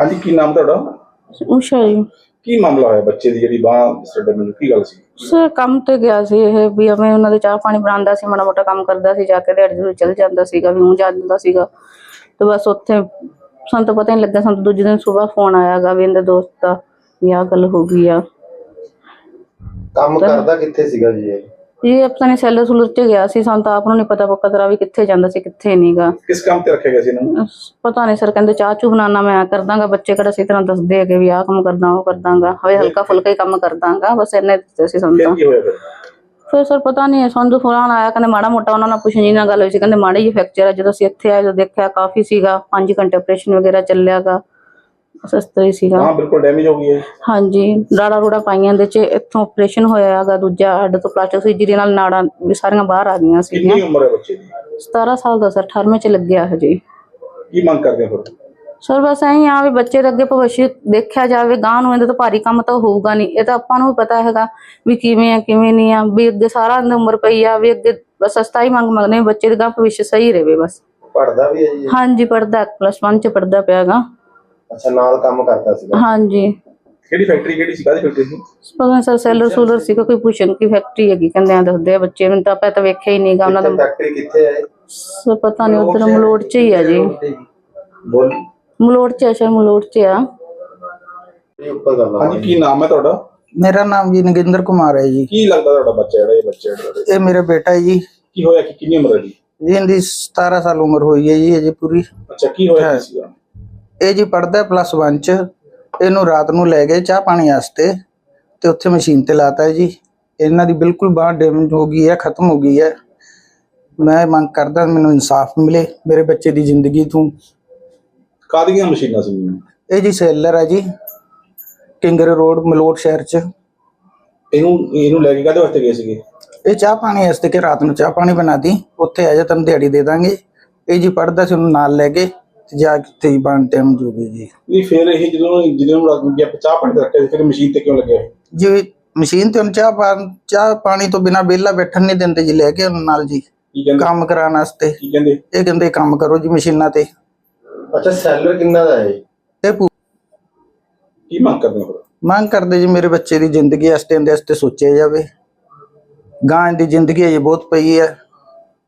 ਹਾਂਜੀ। ਕੀ ਨਾਮ ਤੁਹਾਡਾ? ਉਸ਼ਾ ਜੀ। ਕੀ ਮਾਮਲਾ ਹੋਇਆ ਬੱਚੇ ਦੀ ਜਿਹੜੀ ਬਾਹ ਸਾਡੇ ਮੈਨੂੰ ਕੀ ਗੱਲ ਸੀ? ਸਰ ਕੰਮ ਤੇ ਗਿਆ ਸੀ ਇਹ ਵੀ ਐਵੇਂ ਉਹਨਾਂ ਦੇ ਚਾਹ ਪਾਣੀ ਬਣਾਉਂਦਾ ਸੀ ਮਾੜਾ ਮੋਟਾ ਕੰਮ ਕਰਦਾ ਸੀ ਜਾ ਕੇ ਦਿਹਾੜੀ ਦੂੜੀ ਚਲ ਜਾਂਦਾ ਸੀਗਾ ਵੀ ਉਹ ਜਾ ਜਾਂਦਾ ਸੀਗਾ। ਤੇ ਬਸ ਉੱਥੇ ਸਾਨੂੰ ਤਾਂ ਪਤਾ ਨਹੀਂ ਲੱਗਾ ਸਾਨੂੰ ਤਾਂ ਦੂਜੇ ਦਿਨ ਸਵੇਰ ਫੋਨ ਆਇਆਗਾ ਵੀ ਇਹਦੇ ਦੋਸਤ ਦਾ ਵੀ ਆਹ ਗੱਲ ਹੋ ਗਈ ਆ। ਕੰਮ ਕਰਦਾ ਕਿੱਥੇ ਸੀਗਾ ਜੀ ਇਹ? ਇਹ ਆਪਣਾ ਨੇ ਸੈਲਰ ਸੁਲਰ ਚ ਗਿਆ ਸੀ ਸਾਨੂੰ ਤਾਂ ਆਪ ਨੂੰ ਨਹੀਂ ਪਤਾ ਪੱਕਾ ਤਰ੍ਹਾਂ ਵੀ ਕਿੱਥੇ ਜਾਂਦਾ ਸੀ ਕਿੱਥੇ ਨਹੀਂਗਾ ਕਿਸ ਕੰਮ ਤੇ ਰੱਖਿਆ ਗਿਆ ਸੀ ਇਹਨਾਂ ਨੂੰ? ਪਤਾ ਨਹੀਂ ਸਰ ਕਹਿੰਦੇ ਚਾਹ ਚੂ ਬਣਾਉਣਾ ਮੈਂ ਕਰ ਦਾਂਗਾ ਬੱਚੇ ਕਿਹੜਾ ਸਹੀ ਤਰ੍ਹਾਂ ਦੱਸਦੇ ਹੈਗੇ ਵੀ ਆਹ ਕੰਮ ਕਰਦਾ ਉਹ ਕਰਦਾਂਗਾ ਹਵੇ ਹਲਕਾ ਫੁਲਕਾ ਹੀ ਕੰਮ ਕਰਦਾਂਗਾ ਬਸ ਇੰਨੇ ਦਿੱਤੇ ਸੀ ਸਾਨੂੰ ਫਿਰ ਤਾਂ ਕੀ ਹੋਇਆ ਫਿਰ? ਫਿਰ ਸਰ ਪਤਾ ਨਹੀਂ ਸੰਧੂ ਫੁਲਾਨ ਆਇਆ ਕਹਿੰਦੇ ਮਾੜਾ ਮੋਟਾ ਉਹਨਾਂ ਨਾਲ ਪੁੱਛਣ ਜੀ ਨਾਲ ਗੱਲ ਹੋਈ ਸੀ ਕਹਿੰਦੇ ਮਾੜੀ ਜਿਹੀ ਫ੍ਰੈਕਚਰ ਹੈ ਜਦੋਂ ਅਸੀਂ ਇੱਥੇ ਆਏ ਜਦੋਂ ਦੇਖਿਆ ਕਾਫੀ ਸੀਗਾ 5 ਘੰਟੇ ਆਪਰੇਸ਼ਨ ਵਗੈਰਾ ਚੱਲਿਆਗਾ ਤਰ੍ਹਾਂ ਹੀ ਸੀਗਾ। ਹਾਂ ਬਿਲਕੁਲ ਡੈਮੇਜ ਹੋ ਗਈ ਹੈ। ਹਾਂਜੀ ਰਾੜਾ ਰੂੜਾ ਪਾਈਆਂ ਦੇ ਚ ਇੱਥੋਂ ਆਪਰੇਸ਼ਨ ਹੋਇਆ ਹੈਗਾ ਦੂਜਾ ਹੱਡ ਤੋਂ ਪਲਾਸਟਿਕ ਸਰਜਰੀ ਨਾਲ ਨਾੜਾਂ ਵੀ ਸਾਰੀਆਂ ਬਾਹਰ ਆ ਗਈਆਂ ਸੀਗੀਆਂ। ਕਿੰਨੀ ਉਮਰ ਹੈ ਬੱਚੇ ਦੀ? 17 ਸਾਲ ਦਾ ਸਰ 18ਵੇਂ ਚ ਲੱਗਿਆ ਹਜੇ ਕੀ ਮੰਗ ਕਰਦੇ ਹੋ ਫਿਰ? ਸਰ ਬਸ ਐਂ ਆ ਵੀ ਬੱਚੇ ਦੇ ਅੱਗੇ ਭਵਿੱਖ ਦੇਖਿਆ ਜਾਵੇ ਗਾਂ ਨੂੰ ਇਹਦੇ ਤੋਂ ਭਾਰੀ ਕੰਮ ਤਾਂ ਹੋਊਗਾ ਨਹੀਂ। ਇਹ ਤਾਂ ਆਪਾਂ ਨੂੰ ਵੀ ਪਤਾ ਹੈਗਾ ਵੀ ਕਿਵੇਂ ਆ ਕਿਵੇਂ ਨਹੀਂ ਆ ਵੀ ਅੱਗੇ ਸਾਰਾ ਅੰਦਰ ਉਮਰ ਪਈ ਆ ਵੀ ਅੱਗੇ ਬਸ ਸਸਤਾ ਹੀ ਮੰਗ ਮੰਗਦੇ ਵੀ ਬੱਚੇ ਦਾ ਭਵਿੱਖ ਸਹੀ ਰਹੇ ਬਸ। ਪੜਦਾ ਵੀ ਹੈ ਜੀ? ਹਾਂਜੀ ਪੜਦਾ ਪਲੱਸ 1 ਚ ਪੜਦਾ ਪਿਆਗਾ ਅੱਛਾ ਨਾਲ ਕੰਮ ਕਰਦਾ ਸੀਗਾ। ਹਾਂਜੀ। ਕਿਹੜੀ ਫੈਕਟਰੀ ਕਿਹੜੀ ਸੀ ਕਾਹਦੀ ਫੈਕਟਰੀ ਸੀ? ਪਤਾ ਨਹੀਂ ਸਰ ਸੈਲਰ ਸੂਲਰ ਸੀ ਕੋਈ ਪੁੱਛਣ ਕੀ ਫੈਕਟਰੀ ਹੈਗੀ ਕਹਿੰਦੇ ਆ ਦੱਸਦੇ ਆ ਬੱਚੇ ਮੈਨੂੰ ਤਾਂ ਆਪਾਂ ਤਾਂ ਵੇਖਿਆ ਹੀ ਨਹੀਂਗਾ ਉਹਨਾਂ ਦਾ ਫੈਕਟਰੀ ਕਿੱਥੇ ਹੈ ਸਰ ਪਤਾ ਨਹੀਂ ਉਧਰ ਮਲੋੜ ਚ ਹੀ ਆ ਜੀ। ਬੋਲ। ਮਲੋੜ ਚ ਆ ਸ਼ਾਇਦ ਮਲੋੜ ਚ ਆ। ਇਹ ਉੱਪਰ ਗੱਲ ਹਾਂਜੀ ਕੀ ਨਾਮ ਹੈ ਤੁਹਾਡਾ? ਮੇਰਾ ਨਾਮ ਜੀ ਨਗਿੰਦਰ ਕੁਮਾਰ ਹੈ ਜੀ। ਕੀ ਲੱਗਦਾ ਤੁਹਾਡਾ ਬੱਚਾ ਜਿਹੜਾ ਇਹ ਬੱਚਾ ਜਿਹੜਾ? ਇਹ ਮੇਰਾ ਬੇਟਾ ਹੈ ਜੀ। ਕੀ ਹੋਇਆ ਕਿ ਕਿੰਨੀ ਉਮਰ ਹੈ ਜੀ? ਜੀ ਇਹਦੀ 17 ਸਾਲ ਉਮਰ ਹੋਈ ਹੈ ਜੀ ਅਜੇ ਪੂਰੀ। ਅੱਛਾ ਕੀ ਹੋਇਆ ਸੀਗਾ? ਇਹ ਜੀ ਪੜਦਾ ਪਲੱਸ 1 ਚ ਇਹਨੂੰ ਰਾਤ ਨੂੰ ਲੈ ਗਏ ਚਾਹ ਪਾਣੀ ਵਾਸਤੇ ਤੇ ਉੱਥੇ ਮਸ਼ੀਨ ਤੇ ਲਾਤਾ ਜੀ। ਇਹਨਾਂ ਦੀ ਬਿਲਕੁਲ ਬਾਂਹ ਡੈਮੇਜ ਹੋ ਗਈ ਹੈ ਖਤਮ ਹੋ ਗਈ ਹੈ। ਮੈਂ ਮੰਗ ਕਰਦਾ ਮੈਨੂੰ ਇਨਸਾਫ ਮਿਲੇ ਮੇਰੇ ਬੱਚੇ ਦੀ ਜ਼ਿੰਦਗੀ ਤੋਂ। ਕਾਹਦੀਆਂ ਮਸ਼ੀਨਾਂ ਸੀ ਇਹ? ਜੀ ਸੈਲਰ ਹੈ ਜੀ ਕਿੰਗਰ ਰੋਡ ਮਲੋਟ ਸ਼ਹਿਰ ਚ। ਇਹਨੂੰ ਇਹਨੂੰ ਲੈ ਕੇ ਕਾਹਦੇ ਵਾਸਤੇ ਗਏ ਸੀਗੇ? ਇਹ ਚਾਹ ਪਾਣੀ ਵਾਸਤੇ ਕਿ ਰਾਤ ਨੂੰ ਚਾਹ ਪਾਣੀ ਬਣਾਦੀ ਉੱਥੇ ਆ ਜਾ ਤੈਨੂੰ ਦਿਹਾੜੀ ਦੇ ਦਾਂਗੇ। ਇਹ ਜੀ ਪੜਦਾ ਸੀ ਉਹਨੂੰ ਨਾਲ ਲੈ ਕੇ ਤੇ ਜਾ ਕੇ ਹੀ ਬਣ ਟਾਈਮ ਜੂਗੀ ਜੀ। ਨਹੀਂ ਫਿਰ ਇਹ ਜਦੋਂ ਜਦੋਂ ਨੂੰ ਲੱਗ ਗਿਆ ਚਾਹ ਪਾਣੀ ਤੇ ਰੱਖਿਆ ਫਿਰ ਮਸ਼ੀਨ ਤੇ ਕਿਉਂ ਲੱਗਿਆ? ਜੀ ਮਸ਼ੀਨ ਤੇ ਉਹਨੂੰ ਚਾਹ ਪਾ- ਚਾਹ ਪਾਣੀ ਤੋਂ ਬਿਨਾ ਵਿਹਲਾ ਬੈਠਣ ਨਹੀਂ ਦਿੰਦੇ ਜੀ ਲੈ ਕੇ ਉਹਨੂੰ ਨਾਲ ਜੀ। ਕੀ ਕਹਿੰਦੇ? ਕੰਮ ਕਰਾਉਣ ਵਾਸਤੇ। ਕੀ ਕਹਿੰਦੇ? ਇਹ ਕਹਿੰਦੇ ਕੰਮ ਕਰੋ ਜੀ ਮਸ਼ੀਨਾਂ ਤੇ। ਅੱਛਾ ਸੈਲਰ ਕਿੰਨਾ ਦਾ ਹੈ ਇਹ ਪੂ- ਕੀ ਮੰਗ ਕਰਦੇ ਹੋ? ਮੰਗ ਕਰਦੇ ਜੀ ਮੇਰੇ ਬੱਚੇ ਦੀ ਜ਼ਿੰਦਗੀ ਵਾਸਤੇ ਇਹਦੇ ਵਾਸਤੇ ਸੋਚਿਆ ਜਾਵੇ। ਗਾਂ ਦੀ ਜ਼ਿੰਦਗੀ ਅਜੇ ਬਹੁਤ ਪਈ ਹੈ।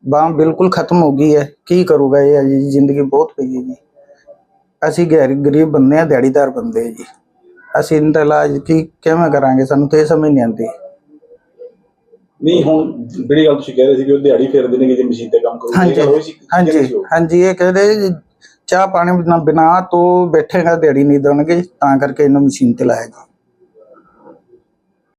ਬਾਂਹ ਬਿਲਕੁਲ ਖਤਮ ਹੋ ਗਈ ਹੈ। ਕੀ ਕਰੂਗਾ ਇਹ ਜੀ? ਜ਼ਿੰਦਗੀ ਬਹੁਤ ਪਈ ਹੈ ਜੀ। ਅਸੀਂ ਗੈਰ ਗਰੀਬ ਬੰਦੇ ਆ ਦਿਹਾੜੀਦਾਰ ਬੰਦੇ ਆ ਜੀ। ਅਸੀਂ ਇਹਦਾ ਇਲਾਜ ਕੀ ਕਿਵੇਂ ਕਰਾਂਗੇ? ਸਾਨੂੰ ਤੇ ਸਮਝ ਨਹੀਂ ਆਉਂਦੀ। ਨਹੀਂ ਹੁਣ ਜਿਹੜੀ ਗੱਲ ਤੁਸੀਂ ਕਹਿ ਰਹੇ ਸੀ ਕਿ ਉਹ ਦਿਹਾੜੀ ਫੇਰਦੇ ਨੇ ਕਿ ਜੇ ਮਸ਼ੀਨ ਤੇ ਕੰਮ ਕਰੋ ਇਹ ਗੱਲ ਹੋਈ ਸੀ ਕੀ ਕਹਿੰਦੇ ਹਾਂਜੀ ਉਹ? ਹਾਂਜੀ ਇਹ ਕਹਿੰਦੇ ਚਾਹ ਪਾਣੀ ਬਿਨਾ ਬਿਨਾ ਤੋਂ ਬੈਠੇਗਾ ਦਿਹਾੜੀ ਨਹੀਂ ਦੇਣਗੇ ਤਾਂ ਕਰਕੇ ਇਹਨੂੰ ਮਸ਼ੀਨ ਤੇ ਲਾਇਆ ਜੀ